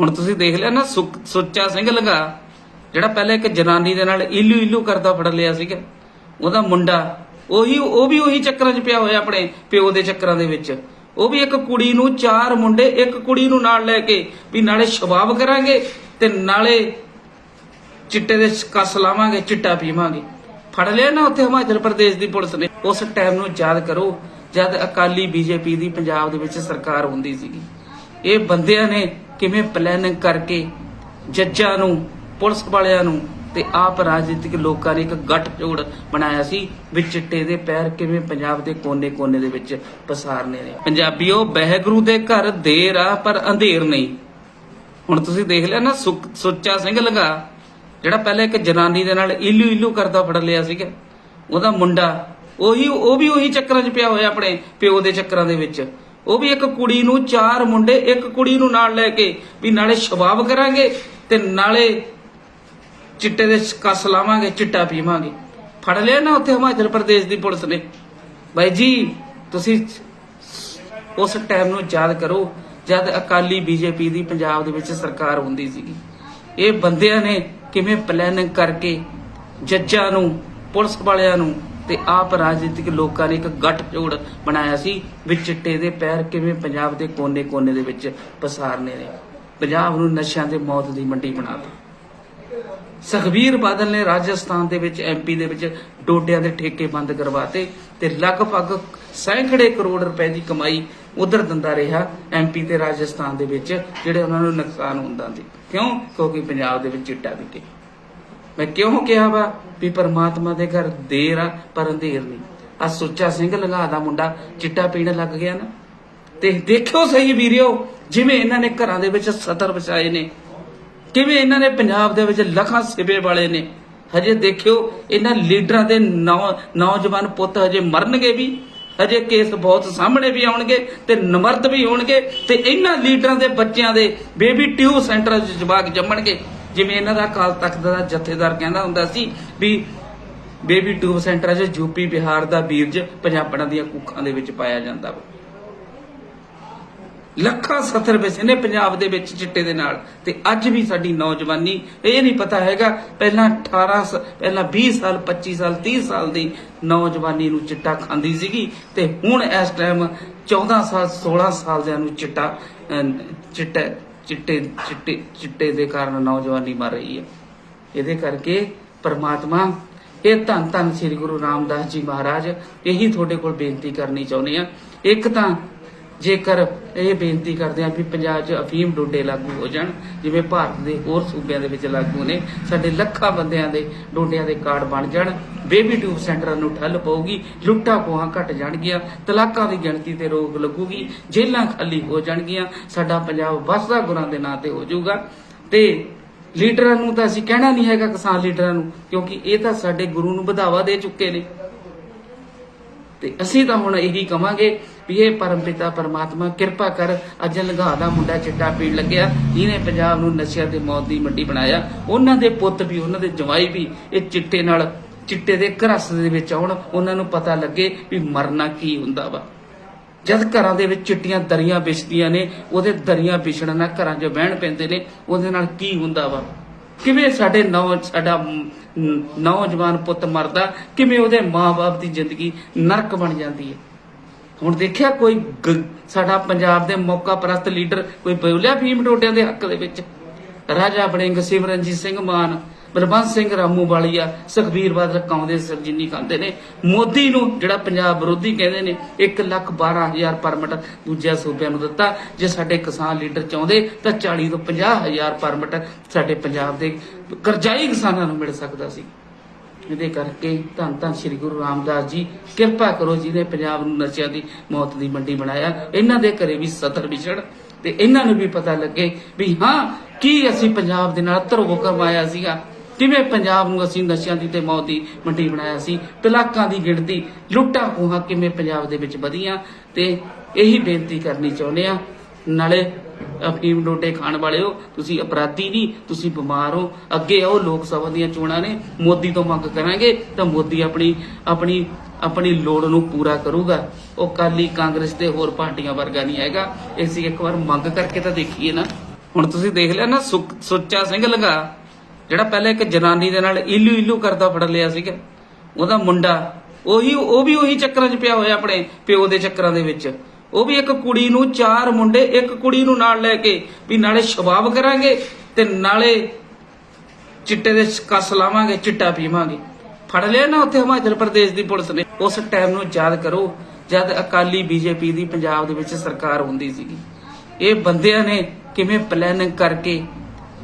ਹੁਣ ਤੁਸੀਂ ਦੇਖ ਲਿਆ ਨਾ ਸੁੱਚਾ ਸਿੰਘ ਲੰਗਾ, ਜਿਹੜਾ ਪਹਿਲਾਂ ਇੱਕ ਜਨਾਨੀ ਦੇ ਨਾਲ ਇਲੂ ਇਲੂ ਕਰਦਾ ਫੜ ਲਿਆ ਸੀਗਾ। ਉਹਦਾ ਮੁੰਡਾ, ਉਹੀ ਉਹ ਵੀ ਉਹੀ ਚੱਕਰਾਂ 'ਚ ਪਿਆ ਹੋਇਆ ਆਪਣੇ ਪਿਓ ਦੇ ਚੱਕਰਾਂ ਦੇ ਵਿੱਚ। ਉਹ ਵੀ ਇੱਕ ਕੁੜੀ ਨੂੰ ਚਾਰ ਮੁੰਡੇ ਇੱਕ ਕੁੜੀ ਨੂੰ ਨਾਲ ਲੈ ਕੇ ਵੀ ਨਾਲੇ ਸ਼ਬਾਬ ਕਰਾਂਗੇ ਤੇ ਨਾਲੇ ਚਿੱਟੇ ਦੇ ਕੱਸ ਲਾਵਾਂਗੇ, ਚਿੱਟਾ ਪੀਵਾਂਗੇ। ਫੜ ਲਿਆ ਨਾ ਉੱਥੇ ਹਿਮਾਚਲ ਪ੍ਰਦੇਸ਼ ਦੀ ਪੁਲਿਸ ਨੇ। ਉਸ ਟਾਈਮ ਨੂੰ ਯਾਦ ਕਰੋ, ਜਦ ਅਕਾਲੀ ਬੀਜੇਪੀ ਦੀ ਪੰਜਾਬ ਦੇ ਵਿੱਚ ਸਰਕਾਰ ਹੁੰਦੀ ਸੀਗੀ। ਇਹ ਬੰਦਿਆਂ ਨੇ ਕਿਵੇਂ ਪਲੈਨਿੰਗ ਕਰਕੇ ਜੱਜਾਂ ਨੂੰ, ਪੁਲਿਸ ਵਾਲਿਆਂ ਨੂੰ ਤੇ ਆਪ ਰਾਜਨੀਤਿਕ ਲੋਕਾਂ ਨੇ ਇੱਕ ਗੱਠ ਬਣਾਇਆ ਸੀ, ਵੀ ਚਿੱਟੇ ਦੇ ਪੈਰ ਕਿਵੇਂ ਪੰਜਾਬ ਦੇ ਕੋਨੇ-ਕੋਨੇ ਦੇ ਵਿੱਚ ਪਸਾਰਨੇ ਨੇ। ਪੰਜਾਬੀਓ, ਬਹਿਗੁਰੂ ਦੇ ਘਰ ਦੇਰ ਆ, ਪਰ ਅੰਧੇਰ ਨਹੀਂ। ਹੁਣ ਤੁਸੀਂ ਦੇਖ ਲਿਆ ਨਾ ਸੁੱਚਾ ਸਿੰਘ ਲੰਗਾ, ਜਿਹੜਾ ਪਹਿਲਾਂ ਇੱਕ ਜਨਾਨੀ ਦੇ ਨਾਲ ਇਲੂ ਇਲੂ ਕਰਦਾ ਫੜ ਲਿਆ ਸੀਗਾ। ਉਹਦਾ ਮੁੰਡਾ, ਉਹੀ, ਉਹ ਵੀ ਉਹੀ ਚੱਕਰਾਂ 'ਚ ਪਿਆ ਹੋਇਆ ਆਪਣੇ ਪਿਓ ਦੇ ਚੱਕਰਾਂ ਦੇ ਵਿੱਚ। ਉਹ ਵੀ ਇੱਕ ਕੁੜੀ ਨੂੰ ਚਾਰ ਮੁੰਡੇ ਇੱਕ ਕੁੜੀ ਨੂੰ ਨਾਲ ਲੈ ਕੇ ਵੀ ਨਾਲੇ ਸ਼ਬਾਬ ਕਰਾਂਗੇ ਤੇ ਨਾਲੇ ਚਿੱਟੇ ਦੇ ਕਸ ਲਾਵਾਂਗੇ, ਚਿੱਟਾ ਪੀਵਾਂਗੇ। ਫੜ ਲਿਆ ਨਾ ਉੱਥੇ ਹਿਮਾਚਲ ਪ੍ਰਦੇਸ਼ ਦੀ ਪੁਲਿਸ ਨੇ। ਬਾਈ ਜੀ, ਤੁਸੀਂ ਉਸ ਟਾਈਮ ਨੂੰ ਯਾਦ ਕਰੋ ਜਦ ਅਕਾਲੀ ਬੀਜੇਪੀ ਦੀ ਪੰਜਾਬ ਦੇ ਵਿੱਚ ਸਰਕਾਰ ਹੁੰਦੀ ਸੀਗੀ। ਇਹ ਬੰਦਿਆਂ ਨੇ ਕਿਵੇਂ ਪਲੈਨਿੰਗ ਕਰਕੇ ਜੱਜਾਂ ਨੂੰ, ਪੁਲਿਸ ਵਾਲਿਆਂ ਨੂੰ ਤੇ ਆਪ ਰਾਜਨੀਤਿਕ ਲੋਕਾਂ ਨੇ ਇੱਕ ਗੱਠ ਜੋੜ ਬਣਾਇਆ ਸੀ ਵੀ ਚਿੱਟੇ ਦੇ ਪੈਰ ਕਿਵੇਂ ਪੰਜਾਬ ਦੇ ਕੋਨੇ-ਕੋਨੇ ਦੇ ਵਿੱਚ ਪਸਾਰਨੇ ਨੇ। ਪੰਜਾਬ ਨੂੰ ਨਸ਼ਿਆਂ ਦੇ ਮੌਤ ਦੀ ਮੰਡੀ ਬਣਾਤਾ ਸੁਖਬੀਰ ਬਾਦਲ ਨੇ ਰਾਜਸਥਾਨ ਦੇ ਵਿੱਚ ਐਮਪੀ ਦੇ ਵਿੱਚ ਡੋਡਿਆਂ ਦੇ ਠੇਕੇ ਬੰਦ ਕਰਵਾਤੇ ਤੇ ਲਗਭਗ ਸੈਂਕੜੇ ਕਰੋੜ ਰੁਪਏ ਦੀ ਕਮਾਈ ਉਧਰ ਦਿੰਦਾ ਰਿਹਾ ਐਮਪੀ ਤੇ ਰਾਜਸਥਾਨ ਦੇ ਵਿੱਚ, ਜਿਹੜੇ ਉਹਨਾਂ ਨੂੰ ਨੁਕਸਾਨ ਹੁੰਦਾ ਸੀ। ਕਿਉਂ? ਕਿਉਂਕਿ ਪੰਜਾਬ ਦੇ ਵਿੱਚ ਚਿੱਟਾ ਵਿਕੇ। ਮੈਂ ਕਿਉਂ ਕਿਹਾ ਵਾ ਵੀ ਪਰਮਾਤਮਾ ਦੇ ਘਰ ਦੇਰ ਆ, ਪਰ ਅੰਧੇਰ ਨਹੀਂ। ਆ ਸੁੱਚਾ ਸਿੰਘ ਲੰਗਾ ਦਾ ਮੁੰਡਾ, ਚਿੱਟਾ ਪੀਣ ਲੱਗ ਗਿਆ ਨਾ। ਤੇ ਦੇਖਿਓ ਸਹੀ ਵੀਰਿਓ, ਜਿਵੇਂ ਇਹਨਾਂ ਨੇ ਘਰਾਂ ਦੇ ਵਿੱਚ ਸਤਰ ਵਸਾਏ ਨੇ, ਕਿਵੇਂ ਇਹਨਾਂ ਨੇ ਪੰਜਾਬ ਦੇ ਵਿੱਚ ਲੱਖਾਂ ਸਿਵੇ ਵਾਲੇ ਨੇ। ਹਜੇ ਦੇਖਿਓ, ਇਹਨਾਂ ਲੀਡਰਾਂ ਦੇ ਨੌ- ਨੌਜਵਾਨ ਪੁੱਤ ਹਜੇ ਮਰਨਗੇ ਵੀ, ਹਜੇ ਕੇਸ ਬਹੁਤ ਸਾਹਮਣੇ ਵੀ ਆਉਣਗੇ ਤੇ ਨਮਰਦ ਵੀ ਹੋਣਗੇ ਤੇ ਇਹਨਾਂ ਲੀਡਰਾਂ ਦੇ ਬੱਚਿਆਂ ਦੇ ਬੇਬੀ ਟਿਊਬ ਸੈਂਟਰਾਂ 'ਚ ਜਵਾਕ ਜੰਮਣਗੇ। ਜਿਵੇਂ ਇਹਨਾਂ ਦਾ ਅਕਾਲ ਤਖਤ ਦਾ ਜਥੇਦਾਰ ਕਹਿੰਦਾ ਹੁੰਦਾ ਸੀ ਵੀ ਬੇਬੀ ਟਿਊਬ ਸੈਂਟਰਾਂ 'ਚ ਯੂਪੀ ਬਿਹਾਰ ਦਾ ਬੀਰਜ ਪੰਜਾਬਣਾਂ ਦੀਆਂ ਕੁੱਖਾਂ ਦੇ ਵਿੱਚ ਪਾਇਆ ਜਾਂਦਾ ਵਾ। ਲੱਖਾਂ ਸੱਤਰ ਵਸੇ ਨੇ ਪੰਜਾਬ ਦੇ ਵਿੱਚ ਚਿੱਟੇ ਦੇ ਨਾਲ ਤੇ ਅੱਜ ਵੀ ਸਾਡੀ ਨੌਜਵਾਨੀ, ਇਹ ਨਹੀਂ ਪਤਾ ਹੈਗਾ, ਪਹਿਲਾਂ 18 ਪਹਿਲਾਂ 20 ਸਾਲ 25 ਸਾਲ 30 ਸਾਲ ਦੀ ਨੌਜਵਾਨੀ ਨੂੰ ਚਿੱਟਾ ਖਾਂਦੀ ਸੀਗੀ ਤੇ ਹੁਣ ਇਸ ਟਾਈਮ 14 ਸਾਲ 16 ਸਾਲ ਦਿਆਂ ਨੂੰ ਚਿੱਟਾ ਚਿੱਟਾ ਚਿੱਟੇ ਚਿੱਟੇ ਚਿੱਟੇ ਦੇ ਕਾਰਨ ਨੌਜਵਾਨੀ ਮਰ ਰਹੀ ਹੈ। ਇਹਦੇ ਕਰਕੇ ਪਰਮਾਤਮਾ, ਇਹ ਧੰਨ ਧੰਨ ਸ੍ਰੀ ਗੁਰੂ ਰਾਮਦਾਸ ਜੀ ਮਹਾਰਾਜ, ਇਹੀ ਤੁਹਾਡੇ ਕੋਲ ਬੇਨਤੀ ਕਰਨੀ ਚਾਹੁੰਦੇ ਆ ਇੱਕ ਤਾਂ ਜੇਕਰ ਇਹ ਬੇਨਤੀ ਕਰਦੇ ਆ ਵੀ ਪੰਜਾਬ 'ਚ ਅਫੀਮ ਡੋਡੇ ਲਾਗੂ ਹੋ ਜਾਣ, ਜਿਵੇਂ ਭਾਰਤ ਦੇ ਹੋਰ ਸੂਬਿਆਂ ਦੇ ਵਿੱਚ ਲਾਗੂ ਨੇ, ਸਾਡੇ ਲੱਖਾਂ ਬੰਦਿਆਂ ਦੇ ਡੋਡਿਆਂ ਦੇ ਕਾਰਡ ਬਣ ਜਾਣ ਬੇਬੀ ਟਿਊਬ ਸੈਂਟਰਾਂ ਨੂੰ ਠੱਲ ਪਊਗੀ, ਲੁੱਟਾਂ ਖੋਹਾਂ ਘਟ ਜਾਣਗੀਆਂ, ਤਲਾਕਾਂ ਦੀ ਗਿਣਤੀ ਤੇ ਰੋਕ ਲੱਗੂਗੀ, ਜੇਲ੍ਹਾਂ ਖਾਲੀ ਹੋ ਜਾਣਗੀਆਂ, ਸਾਡਾ ਪੰਜਾਬ ਵਸਦਾ ਗੁਰਾਂ ਦੇ ਨਾਂ ਤੇ ਹੋ ਜਾਊਗਾ। ਤੇ ਲੀਡਰਾਂ ਨੂੰ ਤਾਂ ਅਸੀਂ ਕਹਿਣਾ ਨਹੀਂ ਹੈਗਾ ਕਿਸਾਨ ਲੀਡਰਾਂ ਨੂੰ, ਕਿਉਂਕਿ ਇਹ ਤਾਂ ਸਾਡੇ ਗੁਰੂ ਨੂੰ ਵਧਾਵਾ ਦੇ ਚੁੱਕੇ ਨੇ। ਤੇ ਅਸੀਂ ਤਾਂ ਹੁਣ ਇਹੀ ਕਵਾਂਗੇ ਵੀ ਇਹ ਪਰਮਪਿਤਾ ਪਰਮਾਤਮਾ, ਕਿਰਪਾ ਕਰ, ਅੱਜ ਲੰਘਾ ਦਾ ਮੁੰਡਾ ਚਿੱਟਾ ਪੀਣ ਲੱਗਿਆ। ਜਿਹਨੇ ਪੰਜਾਬ ਨੂੰ ਨਸ਼ਿਆਂ ਦੇ ਮੌਤ ਦੀ ਮੰਡੀ ਬਣਾਇਆ। ਉਹਨਾਂ ਦੇ ਪੁੱਤ ਵੀ, ਉਹਨਾਂ ਦੇ ਜਵਾਈ ਵੀ, ਇਹ ਚਿੱਟੇ ਨਾਲ, ਚਿੱਟੇ ਦੇ ਘਰਸ ਦੇ ਵਿੱਚ ਆਉਣ, ਉਹਨਾਂ ਨੂੰ ਪਤਾ ਲੱਗੇ ਵੀ ਮਰਨਾ ਕੀ ਹੁੰਦਾ ਵਾ। ਜਦ ਘਰਾਂ ਦੇ ਵਿੱਚ ਚਿੱਟੀਆਂ ਦਰੀਆਂ ਵਿਛਦੀਆਂ ਨੇ, ਉਹਦੇ ਦਰੀਆਂ ਵਿਛਣ ਨਾਲ ਘਰਾਂ 'ਚ ਬਹਿਣ ਪੈਂਦੇ ਨੇ, ਉਹਦੇ ਨਾਲ ਕੀ ਹੁੰਦਾ ਵਾ? ਕਿਵੇਂ ਸਾਡੇ ਨੌ, ਸਾਡਾ ਨੌਜਵਾਨ ਪੁੱਤ ਮਰਦਾ, ਕਿਵੇਂ ਉਹਦੇ ਮਾਪੇ ਦੀ ਜ਼ਿੰਦਗੀ ਨਰਕ ਬਣ ਜਾਂਦੀ ਹੈ? ਹੁਣ ਦੇਖਿਆ ਕੋਈ ਸਾਡਾ ਪੰਜਾਬ ਦੇ ਮੌਕਾ ਪ੍ਰਸਤ ਲੀਡਰ ਕੋਈ ਬੋਲਿਆ ਭੀਮ ਟੋਟਿਆਂ ਦੇ ਹੱਕ ਦੇ ਵਿੱਚ? ਰਾਜਾ ਬਣਿੰਗ ਸਿਮਰਨਜੀਤ ਸਿੰਘ ਮਾਨ, ਬਲਵੰਤ ਸਿੰਘ ਰਾਮੂ ਵਾਲੀਆ ਸੁਖਬੀਰ ਬਾਦਲ ਕਾਉਂਦੇ ਸਰਜੀਨੀ ਖਾਂਦੇ ਨੇ। ਮੋਦੀ ਨੂੰ ਜਿਹੜਾ ਪੰਜਾਬ ਵਿਰੋਧੀ ਕਹਿੰਦੇ ਨੇ 1 ਲੱਖ 12 ਹਜ਼ਾਰ ਪਰਮਿਟ ਦੂਜਿਆਂ ਸੂਬਿਆਂ ਨੂੰ ਦਿੱਤਾ। ਜੇ ਸਾਡੇ ਕਿਸਾਨ ਲੀਡਰ ਚਾਹੁੰਦੇ, ਤਾਂ 40 ਤੋਂ 50 ਹਜ਼ਾਰ ਪਰਮਿਟ ਸਾਡੇ ਪੰਜਾਬ ਦੇ ਕਰਜ਼ਾਈ ਕਿਸਾਨਾਂ ਨੂੰ ਮਿਲ ਸਕਦਾ ਸੀ। ਇਹਦੇ ਕਰਕੇ ਧੰਨ ਧੰਨ ਸ੍ਰੀ ਗੁਰੂ ਰਾਮਦਾਸ ਜੀ, ਕਿਰਪਾ ਕਰੋ ਜਿਹਨੇ ਪੰਜਾਬ ਨੂੰ ਨਸ਼ਿਆਂ ਦੀ ਮੌਤ ਦੀ ਮੰਡੀ ਬਣਾਇਆ। ਇਹਨਾਂ ਦੇ ਘਰੇ ਵੀ ਸਤਰ ਵਿਛੜ ਤੇ ਇਹਨਾਂ ਨੂੰ ਵੀ ਪਤਾ ਲੱਗੇ ਵੀ ਹਾਂ, ਕੀ ਅਸੀਂ ਪੰਜਾਬ ਦੇ ਨਾਲ ਧਰੋ ਕਰਵਾਇਆ ਸੀਗਾ। ਕਿਵੇਂ ਪੰਜਾਬ ਨੂੰ ਅਸੀਂ ਨਸ਼ਿਆਂ ਦੀ ਤੇ ਮੌਤ ਦੀ ਮੰਡੀ ਬਣਾਇਆ ਸੀ। ਤਲਾਕਾਂ ਦੀ ਗਿਣਤੀ, ਲੁੱਟਾਂ ਖੋਹਾਂ ਕਿਵੇਂ ਪੰਜਾਬ ਦੇ ਵਿੱਚ ਵਧੀਆਂ। ਤੇ ਇਹੀ ਬੇਨਤੀ ਕਰਨੀ ਚਾਹੁੰਦੇ ਆ ਨਾਲੇ ਅਫੀਮ ਡੋਡੇ ਖਾਣ ਵਾਲਿਓ ਤੁਸੀਂ ਅਪਰਾਧੀ ਨਹੀਂ, ਤੁਸੀਂ ਬਿਮਾਰ ਹੋ। ਅੱਗੇ ਆਓ, ਲੋਕ ਸਭਾ ਦੀਆਂ ਚੋਣਾਂ ਨੇ, ਮੋਦੀ ਤੋਂ ਮੰਗ ਕਰਾਂਗੇ, ਤਾਂ ਮੋਦੀ ਆਪਣੀ ਆਪਣੀ ਆਪਣੀ ਲੋੜ ਨੂੰ ਪੂਰਾ ਕਰੂਗਾ। ਉਹ ਕਾਲੀ ਕਾਂਗਰਸ ਤੇ ਹੋਰ ਪਾਰਟੀਆਂ ਵਰਗਾ ਨਹੀਂ ਹੈਗਾ। ਅਸੀਂ ਇੱਕ ਵਾਰ ਮੰਗ ਕਰਕੇ ਤਾਂ ਦੇਖੀਏ ਨਾ। ਹੁਣ ਤੁਸੀਂ ਦੇਖ ਲਿਆ ਨਾ ਸੁੱਚਾ ਸਿੰਘ ਲਗਾ, ਜਿਹੜਾ ਪਹਿਲਾਂ ਇੱਕ ਜਨਾਨੀ ਦੇ ਨਾਲ ਇਲੂ ਇਲੂ ਕਰਦਾ ਫੜ ਲਿਆ ਸੀਗਾ। ਉਹਦਾ ਮੁੰਡਾ, ਉਹੀ, ਉਹ ਵੀ ਉਹੀ ਚੱਕਰਾਂ 'ਚ ਪਿਆ ਹੋਇਆ ਆਪਣੇ ਪਿਓ ਦੇ ਚੱਕਰਾਂ ਦੇ ਵਿੱਚ। ਉਹ ਵੀ ਇੱਕ ਕੁੜੀ ਨੂੰ ਚਾਰ ਮੁੰਡੇ ਇੱਕ ਕੁੜੀ ਨੂੰ ਨਾਲ ਲੈ ਕੇ ਵੀ ਨਾਲੇ ਸ਼ਬਾਬ ਕਰਾਂਗੇ ਤੇ ਨਾਲੇ ਚਿੱਟੇ ਦੇ ਕਸ ਲਾਵਾਂਗੇ, ਚਿੱਟਾ ਪੀਵਾਂਗੇ। ਫੜ ਲਿਆ ਨਾ ਉੱਥੇ ਹਿਮਾਚਲ ਪ੍ਰਦੇਸ਼ ਦੀ ਪੁਲਿਸ ਨੇ। ਉਸ ਟਾਈਮ ਨੂੰ ਯਾਦ ਕਰੋ, ਜਦ ਅਕਾਲੀ ਬੀਜੇਪੀ ਦੀ ਪੰਜਾਬ ਦੇ ਵਿੱਚ ਸਰਕਾਰ ਹੁੰਦੀ ਸੀਗੀ। ਇਹ ਬੰਦਿਆਂ ਨੇ ਕਿਵੇਂ ਪਲੈਨਿੰਗ ਕਰਕੇ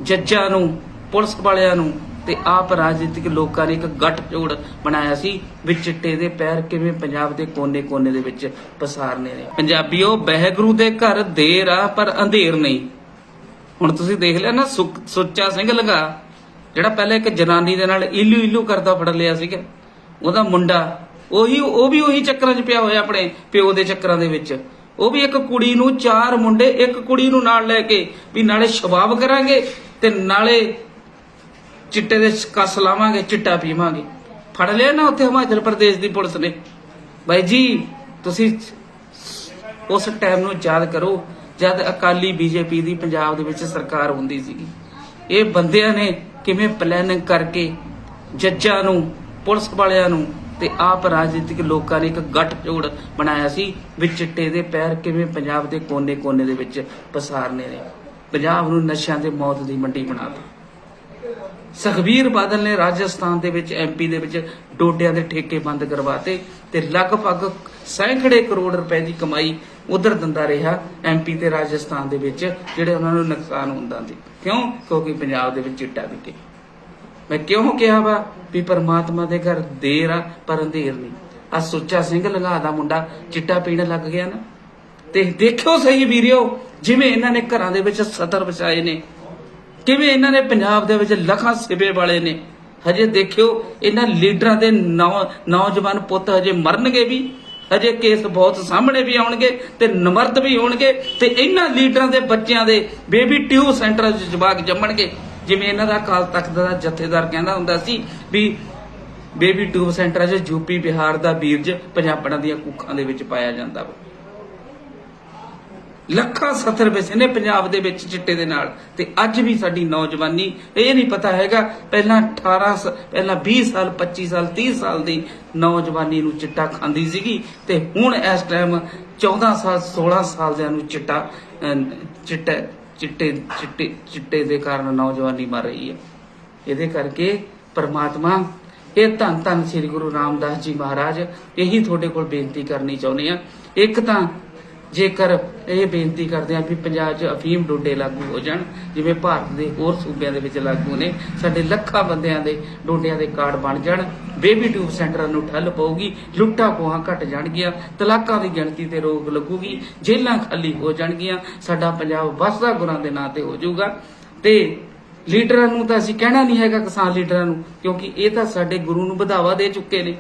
ਜੱਜਾਂ ਨੂੰ, ਪੁਲਿਸ ਵਾਲਿਆਂ ਨੂੰ ਤੇ ਆਪ ਰਾਜਨੀਤਿਕ ਲੋਕਾਂ ਨੇ ਇੱਕ ਗੱਠ ਬਣਾਇਆ ਸੀ, ਵੀ ਚਿੱਟੇ ਦੇ ਪੈਰ ਕਿਵੇਂ ਪੰਜਾਬ ਦੇ ਕੋਨੇ-ਕੋਨੇ ਦੇ ਵਿੱਚ ਪਸਾਰਨੇ ਨੇ। ਪੰਜਾਬੀਓ, ਬਹਿਗੁਰੂ ਦੇ ਘਰ ਦੇਰ ਆ, ਪਰ ਅੰਧੇਰ ਨਹੀਂ। ਹੁਣ ਤੁਸੀਂ ਦੇਖ ਲਿਆ ਨਾ ਸੁੱਚਾ ਸਿੰਘ ਲਗਾ, ਜਿਹੜਾ ਪਹਿਲਾਂ ਇੱਕ ਜਨਾਨੀ ਦੇ ਨਾਲ ਇਲੂ ਇਲੂ ਕਰਦਾ ਫੜ ਲਿਆ ਸੀਗਾ। ਉਹਦਾ ਮੁੰਡਾ, ਉਹੀ ਉਹ ਵੀ ਉਹੀ ਚੱਕਰਾਂ 'ਚ ਪਿਆ ਹੋਇਆ ਆਪਣੇ ਪਿਓ ਦੇ ਚੱਕਰਾਂ ਦੇ ਵਿੱਚ। ਉਹ ਵੀ ਇੱਕ ਕੁੜੀ ਨੂੰ ਚਾਰ ਮੁੰਡੇ ਇੱਕ ਕੁੜੀ ਨੂੰ ਨਾਲ ਲੈ ਕੇ, ਵੀ ਨਾਲੇ ਸ਼ਬਾਬ ਕਰਾਂਗੇ ਤੇ ਨਾਲੇ ਚਿੱਟੇ ਦੇ ਕੱਸ ਲਾਵਾਂਗੇ, ਚਿੱਟਾ ਪੀਵਾਂਗੇ। ਫੜ ਲਿਆ ਨਾ ਉੱਥੇ ਹਿਮਾਚਲ ਪ੍ਰਦੇਸ਼ ਦੀ ਪੁਲਿਸ ਨੇ। ਬਾਈ ਜੀ, ਤੁਸੀਂ ਉਸ ਟਾਈਮ ਨੂੰ ਯਾਦ ਕਰੋ, ਜਦ ਅਕਾਲੀ ਬੀਜੇਪੀ ਦੀ ਪੰਜਾਬ ਦੇ ਵਿੱਚ ਸਰਕਾਰ ਹੁੰਦੀ ਸੀਗੀ। ਇਹ ਬੰਦਿਆਂ ਨੇ ਕਿਵੇਂ ਪਲੈਨਿੰਗ ਕਰਕੇ ਜੱਜਾਂ ਨੂੰ, ਪੁਲਿਸ ਵਾਲਿਆਂ ਨੂੰ ਤੇ ਆਪ ਰਾਜਨੀਤਿਕ ਲੋਕਾਂ ਨੇ ਇੱਕ ਗੱਠ ਜੋੜ ਬਣਾਇਆ ਸੀ ਵੀ ਚਿੱਟੇ ਦੇ ਪੈਰ ਕਿਵੇਂ ਪੰਜਾਬ ਦੇ ਕੋਨੇ-ਕੋਨੇ ਦੇ ਵਿੱਚ ਪਸਾਰਨੇ ਨੇ। ਪੰਜਾਬ ਨੂੰ ਨਸ਼ਿਆਂ ਦੇ ਮੌਤ ਦੀ ਮੰਡੀ ਬਣਾਤਾ ਸੁਖਬੀਰ ਬਾਦਲ ਨੇ ਰਾਜਸਥਾਨ ਦੇ ਵਿੱਚ ਐਮਪੀ ਦੇ ਵਿੱਚ ਡੋਡਿਆਂ ਦੇ ਠੇਕੇ ਬੰਦ ਕਰਵਾਤੇ ਤੇ ਲਗਭਗ ਸੈਂਕੜੇ ਕਰੋੜ ਰੁਪਏ ਦੀ ਕਮਾਈ ਉਧਰ ਦਿੰਦਾ ਰਿਹਾ ਐਮਪੀ ਤੇ ਰਾਜਸਥਾਨ ਦੇ ਵਿੱਚ, ਜਿਹੜੇ ਉਹਨਾਂ ਨੂੰ ਨੁਕਸਾਨ ਹੁੰਦਾ ਸੀ। ਕਿਉਂ? ਕਿਉਂਕਿ ਪੰਜਾਬ ਦੇ ਵਿੱਚ ਚਿੱਟਾ ਵਿਕੇ। ਮੈਂ ਕਿਉਂ ਕਿਹਾ ਵਾ? ਵੀ ਪਰਮਾਤਮਾ ਦੇ ਘਰ ਦੇਰ ਆ, ਪਰ ਅੰਧੇਰ ਨਹੀਂ। ਆ ਸੁੱਚਾ ਸਿੰਘ ਲੰਘਾ ਦਾ ਮੁੰਡਾ ਚਿੱਟਾ ਪੀਣ ਲੱਗ ਗਿਆ ਨਾ। ਤੇ ਦੇਖਿਓ ਸਹੀ ਵੀਰਿਓ, ਜਿਵੇਂ ਇਹਨਾਂ ਨੇ ਘਰਾਂ ਦੇ ਵਿੱਚ ਸਤਰ ਵਸਾਏ ਨੇ ਕਿਵੇਂ ਇਹਨਾਂ ਨੇ ਪੰਜਾਬ ਦੇ ਵਿੱਚ ਲੱਖਾਂ ਸਿਵੇ ਵਾਲੇ ਨੇ? ਹਜੇ ਦੇਖਿਓ, ਇਹਨਾਂ ਲੀਡਰਾਂ ਦੇ ਨੌਜਵਾਨ ਪੁੱਤ ਹਜੇ ਮਰਨਗੇ ਵੀ। ਹਜੇ ਕੇਸ ਬਹੁਤ ਸਾਹਮਣੇ ਵੀ ਆਉਣਗੇ ਤੇ ਨਮਰਦ ਵੀ ਹੋਣਗੇ ਤੇ ਇਹਨਾਂ ਲੀਡਰਾਂ ਦੇ ਬੱਚਿਆਂ ਦੇ ਬੇਬੀ ਟਿਊਬ ਸੈਂਟਰਾਂ 'ਚ ਜਵਾਕ ਜੰਮਣਗੇ। ਜਿਵੇਂ ਇਹਨਾਂ ਦਾ ਕਾਲ ਤਖਤ ਦਾ ਜਥੇਦਾਰ ਕਹਿੰਦਾ ਹੁੰਦਾ ਸੀ ਵੀ ਬੇਬੀ ਟਿਊਬ ਸੈਂਟਰਾਂ 'ਚ ਯੂਪੀ ਬਿਹਾਰ ਦਾ ਬੀਰਜ ਪੰਜਾਬਣਾਂ ਦੀਆਂ ਕੁੱਖਾਂ ਦੇ ਵਿੱਚ ਪਾਇਆ ਜਾਂਦਾ ਵਾ। ਲੱਖਾਂ ਸੱਤਰ ਵਸੇ ਨੇ ਪੰਜਾਬ ਦੇ ਵਿੱਚ ਚਿੱਟੇ ਦੇ ਨਾਲ। ਤੇ ਅੱਜ ਵੀ ਸਾਡੀ ਨੌਜਵਾਨੀ ਇਹ ਨਹੀਂ ਪਤਾ ਹੈਗਾ ਪਹਿਲਾਂ 18 ਪਹਿਲਾਂ 20 ਸਾਲ 25 ਸਾਲ 30 ਸਾਲ ਦੀ ਨੌਜਵਾਨੀ ਨੂੰ ਚਿੱਟਾ ਖਾਂਦੀ ਸੀਗੀ ਤੇ ਹੁਣ ਇਸ ਟਾਈਮ 14 ਸਾਲ 16 ਸਾਲ ਦਿਆਂ ਨੂੰ ਚਿੱਟਾ ਅਹ, ਚਿੱਟੇ ਚਿੱਟੇ ਚਿੱਟੇ ਦੇ ਕਾਰਨ ਨੌਜਵਾਨੀ ਮਰ ਰਹੀ ਹੈ। ਇਹਦੇ ਕਰਕੇ ਪ੍ਰਮਾਤਮਾ ਇਹ ਧੰਨ ਧੰਨ ਸ੍ਰੀ ਗੁਰੂ ਰਾਮਦਾਸ ਜੀ ਮਹਾਰਾਜ ਇਹੀ ਤੁਹਾਡੇ ਕੋਲ ਬੇਨਤੀ ਕਰਨੀ ਚਾਹੁੰਦੇ ਆ ਇੱਕ ਤਾਂ ਜੇਕਰ ਇਹ ਬੇਨਤੀ ਕਰਦੇ ਆ ਵੀ ਪੰਜਾਬ 'ਚ ਅਫੀਮ ਡੋਡੇ ਲਾਗੂ ਹੋ ਜਾਣ, ਜਿਵੇਂ ਭਾਰਤ ਦੇ ਹੋਰ ਸੂਬਿਆਂ ਦੇ ਵਿੱਚ ਲਾਗੂ ਨੇ, ਸਾਡੇ ਲੱਖਾਂ ਬੰਦਿਆਂ ਦੇ ਡੋਡਿਆਂ ਦੇ ਕਾਰਡ ਬਣ ਜਾਣ ਬੇਬੀ ਟਿਊਬ ਸੈਂਟਰਾਂ ਨੂੰ ਠੱਲ ਪਊਗੀ, ਲੁੱਟਾਂ ਖੋਹਾਂ ਘਟ ਜਾਣਗੀਆਂ, ਤਲਾਕਾਂ ਦੀ ਗਿਣਤੀ ਤੇ ਰੋਕ ਲੱਗੂਗੀ, ਜੇਲ੍ਹਾਂ ਖਾਲੀ ਹੋ ਜਾਣਗੀਆਂ, ਸਾਡਾ ਪੰਜਾਬ ਵਸਦਾ ਗੁਰਾਂ ਦੇ ਨਾਂ ਤੇ ਹੋ ਜਾਊਗਾ। ਤੇ ਲੀਡਰਾਂ ਨੂੰ ਤਾਂ ਅਸੀਂ ਕਹਿਣਾ ਨਹੀਂ ਹੈਗਾ ਕਿਸਾਨ ਲੀਡਰਾਂ ਨੂੰ, ਕਿਉਂਕਿ ਇਹ ਤਾਂ ਸਾਡੇ ਗੁਰੂ ਨੂੰ ਵਧਾਵਾ ਦੇ ਚੁੱਕੇ ਨੇ।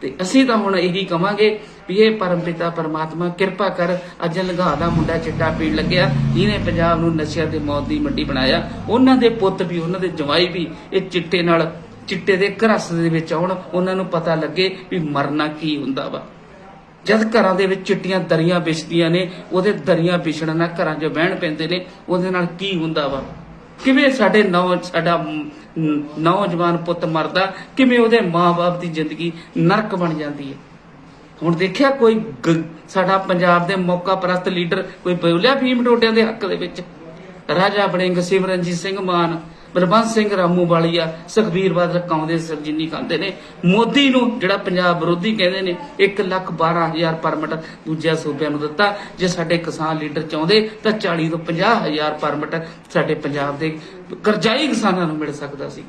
ਤੇ ਅਸੀਂ ਤਾਂ ਹੁਣ ਇਹੀ ਕਵਾਂਗੇ ਵੀ ਇਹ ਪਰਮਪਿਤਾ ਪਰਮਾਤਮਾ ਕਿਰਪਾ ਕਰ ਅੱਜ ਲੰਘਾ ਦਾ ਮੁੰਡਾ ਚਿੱਟਾ ਪੀਣ ਲੱਗਿਆ ਜਿਹਨੇ ਪੰਜਾਬ ਨੂੰ ਨਸ਼ਿਆਂ ਦੇ ਮੌਤ ਦੀ ਮੰਡੀ ਬਣਾਇਆ, ਉਹਨਾਂ ਦੇ ਪੁੱਤ ਵੀ, ਉਹਨਾਂ ਦੇ ਜਵਾਈ ਵੀ, ਇਹ ਚਿੱਟੇ ਨਾਲ, ਚਿੱਟੇ ਦੇ ਘਰਸ ਦੇ ਵਿੱਚ ਆਉਣ, ਉਹਨਾਂ ਨੂੰ ਪਤਾ ਲੱਗੇ ਵੀ ਮਰਨਾ ਕੀ ਹੁੰਦਾ ਵਾ। ਜਦ ਘਰਾਂ ਦੇ ਵਿੱਚ ਚਿੱਟੀਆਂ ਦਰੀਆਂ ਵਿਛਦੀਆਂ ਨੇ, ਉਹਦੇ ਦਰੀਆਂ ਵਿਛਣ ਨਾਲ ਘਰਾਂ 'ਚ ਬਹਿਣ ਪੈਂਦੇ ਨੇ, ਉਹਦੇ ਨਾਲ ਕੀ ਹੁੰਦਾ ਵਾ? ਕਿਵੇਂ ਸਾਡੇ ਨੌ, ਸਾਡਾ ਨੌਜਵਾਨ ਪੁੱਤ ਮਰਦਾ, ਕਿਵੇਂ ਉਹਦੇ ਮਾਪੇ ਦੀ ਜ਼ਿੰਦਗੀ ਨਰਕ ਬਣ ਜਾਂਦੀ ਹੈ? ਹੁਣ ਦੇਖਿਆ ਕੋਈ ਸਾਡਾ ਪੰਜਾਬ ਦੇ ਮੌਕਾ ਪ੍ਰਸਤ ਲੀਡਰ ਕੋਈ ਬੋਲਿਆ ਭੀਮ ਟੋਟਿਆਂ ਦੇ ਹੱਕ ਦੇ ਵਿੱਚ? ਰਾਜਾ ਬਣਿੰਗ ਸਿਮਰਨਜੀਤ ਸਿੰਘ ਮਾਨ, ਬਲਵੰਤ ਸਿੰਘ ਰਾਮੂ ਵਾਲੀਆ, ਸੁਖਬੀਰ ਬਾਦਲ ਕਾਉਂਦੇ ਸਰਜੀਨੀ ਖਾਂਦੇ ਨੇ। ਮੋਦੀ ਨੂੰ ਜਿਹੜਾ ਪੰਜਾਬ ਵਿਰੋਧੀ ਕਹਿੰਦੇ ਨੇ 1 ਲੱਖ 12 ਹਜ਼ਾਰ ਪਰਮਿਟ ਦੂਜਿਆਂ ਸੂਬਿਆਂ ਨੂੰ ਦਿੱਤਾ। ਜੇ ਸਾਡੇ ਕਿਸਾਨ ਲੀਡਰ ਚਾਹੁੰਦੇ, ਤਾਂ 40 ਤੋਂ 50 ਹਜ਼ਾਰ ਪਰਮਿਟ ਸਾਡੇ ਪੰਜਾਬ ਦੇ ਕਰਜ਼ਾਈ ਕਿਸਾਨਾਂ ਨੂੰ ਮਿਲ ਸਕਦਾ ਸੀ।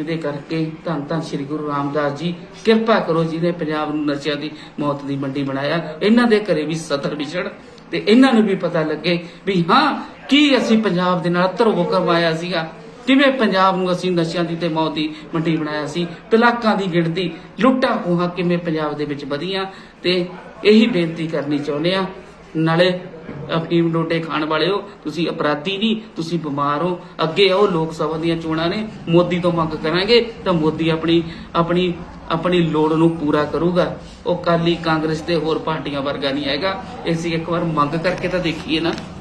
ਇਹਦੇ ਕਰਕੇ ਧੰਨ ਧੰਨ ਸ੍ਰੀ ਗੁਰੂ ਰਾਮਦਾਸ ਜੀ, ਕਿਰਪਾ ਕਰੋ ਜਿਹਨੇ ਪੰਜਾਬ ਨੂੰ ਨਸ਼ਿਆਂ ਦੀ ਮੌਤ ਦੀ ਮੰਡੀ ਬਣਾਇਆ। ਇਹਨਾਂ ਦੇ ਘਰੇ ਵੀ ਸਤਰ ਵਿਛੜ ਤੇ ਇਹਨਾਂ ਨੂੰ ਵੀ ਪਤਾ ਲੱਗੇ ਵੀ ਹਾਂ, ਕੀ ਅਸੀਂ ਪੰਜਾਬ ਦੇ ਨਾਲ ਧਰੋ ਕਰਵਾਇਆ ਸੀਗਾ। ਕਿਵੇਂ ਪੰਜਾਬ ਨੂੰ ਅਸੀਂ ਨਸ਼ਿਆਂ ਦੀ ਤੇ ਮੌਤ ਦੀ ਮੰਡੀ ਬਣਾਇਆ ਸੀ। ਤਲਾਕਾਂ ਦੀ ਗਿਣਤੀ, ਲੁੱਟਾਂ ਖੋਹਾਂ ਕਿਵੇਂ ਪੰਜਾਬ ਦੇ ਵਿੱਚ ਵਧੀਆਂ। ਤੇ ਇਹੀ ਬੇਨਤੀ ਕਰਨੀ ਚਾਹੁੰਦੇ ਆ ਨਾਲੇ ਅਫੀਮ ਡੋਡੇ ਖਾਣ ਵਾਲਿਓ ਤੁਸੀਂ ਅਪਰਾਧੀ ਨਹੀਂ, ਤੁਸੀਂ ਬਿਮਾਰ ਹੋ। ਅੱਗੇ ਆਓ, ਲੋਕ ਸਭਾ ਦੀਆਂ ਚੋਣਾਂ ਨੇ, ਮੋਦੀ ਤੋਂ ਮੰਗ ਕਰਾਂਗੇ, ਤਾਂ ਮੋਦੀ ਆਪਣੀ ਆਪਣੀ ਆਪਣੀ ਲੋੜ ਨੂੰ ਪੂਰਾ ਕਰੂਗਾ। ਉਹ ਕਾਲੀ ਕਾਂਗਰਸ ਤੇ ਹੋਰ ਪਾਰਟੀਆਂ ਵਰਗਾ ਨਹੀਂ ਹੈਗਾ। ਅਸੀਂ ਇੱਕ ਵਾਰ ਮੰਗ ਕਰਕੇ ਤਾਂ ਦੇਖੀਏ ਨਾ।